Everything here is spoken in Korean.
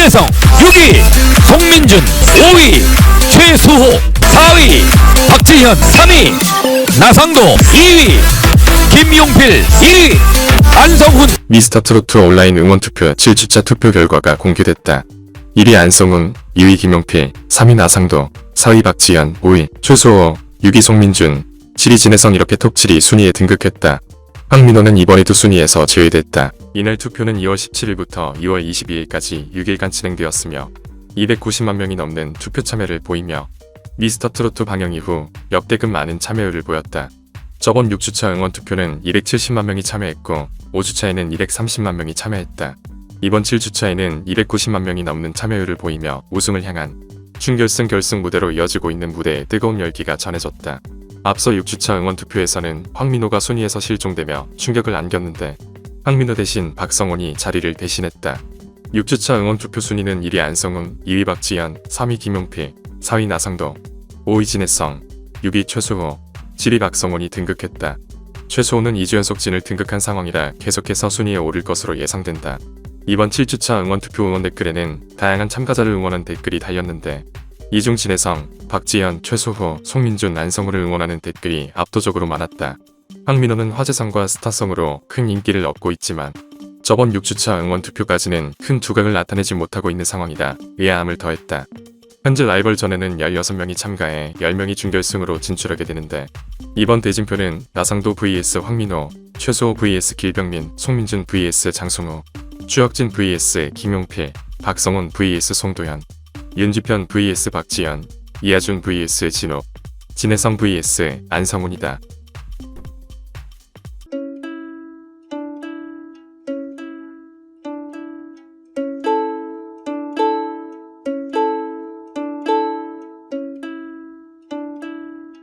진혜성 6위 송민준 5위 최수호 4위 박지현 3위 나상도 2위 김용필 1위 안성훈 미스터 트로트 온라인 응원 투표 7주차 투표 결과가 공개됐다. 1위 안성훈, 2위 김용필, 3위 나상도, 4위 박지현, 5위 최소호, 6위 송민준, 7위 진혜성 이렇게 톱7이 순위에 등극했다. 황민호는 이번에도 순위에서 제외됐다. 이날 투표는 2월 17일부터 2월 22일까지 6일간 진행되었으며 290만 명이 넘는 투표 참여를 보이며 미스터 트로트 방영 이후 역대급 많은 참여율을 보였다. 저번 6주차 응원 투표는 270만 명이 참여했고 5주차에는 230만 명이 참여했다. 이번 7주차에는 290만 명이 넘는 참여율을 보이며 우승을 향한 준결승 결승 무대로 이어지고 있는 무대에 뜨거운 열기가 전해졌다. 앞서 6주차 응원 투표에서는 황민호가 순위에서 실종되며 충격을 안겼는데 황민호 대신 박성원이 자리를 대신했다. 6주차 응원 투표 순위는 1위 안성훈, 2위 박지현, 3위 김용필, 4위 나상도, 5위 진혜성, 6위 최수호, 7위 박성원이 등극했다. 최소호는 2주 연속 진을 등극한 상황이라 계속해서 순위에 오를 것으로 예상된다. 이번 7주차 응원 투표 응원 댓글에는 다양한 참가자를 응원한 댓글이 달렸는데 이중 진혜성, 박지현, 최소호, 송민준, 안성우를 응원하는 댓글이 압도적으로 많았다. 황민호는 화제성과 스타성으로 큰 인기를 얻고 있지만 저번 6주차 응원 투표까지는 큰 두각을 나타내지 못하고 있는 상황이라 의아함을 더했다. 현재 라이벌전에는 16명이 참가해 10명이 준결승으로 진출하게 되는데 이번 대진표는 나상도 vs 황민호, 최소호 vs 길병민, 송민준 vs 장승우, 추혁진 vs 김용필, 박성훈 vs 송도현, 윤지편 vs 박지현, 이하준 vs 진호, 진혜성 vs 안성훈이다.